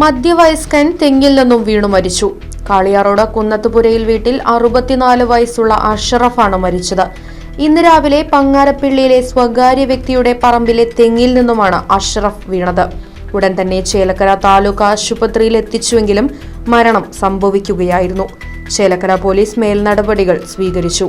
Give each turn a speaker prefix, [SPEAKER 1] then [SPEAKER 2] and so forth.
[SPEAKER 1] മധ്യവയസ്കൻ തെങ്ങിൽ നിന്നും വീണു മരിച്ചു. കാളിയാറോട് കുന്നത്തുപുരയിൽ വീട്ടിൽ അറുപത്തിനാല് വയസ്സുള്ള അഷറഫാണ് മരിച്ചത്. ഇന്ന് രാവിലെ പങ്ങാരപ്പിള്ളിയിലെ സ്വകാര്യ വ്യക്തിയുടെ പറമ്പിലെ തെങ്ങിൽ നിന്നുമാണ് അഷറഫ് വീണത്. ഉടൻ തന്നെ ചേലക്കര താലൂക്ക് ആശുപത്രിയിൽ എത്തിച്ചുവെങ്കിലും മരണം സംഭവിക്കുകയായിരുന്നു. ചേലക്കര പോലീസ് മേൽനടപടികൾ സ്വീകരിച്ചു.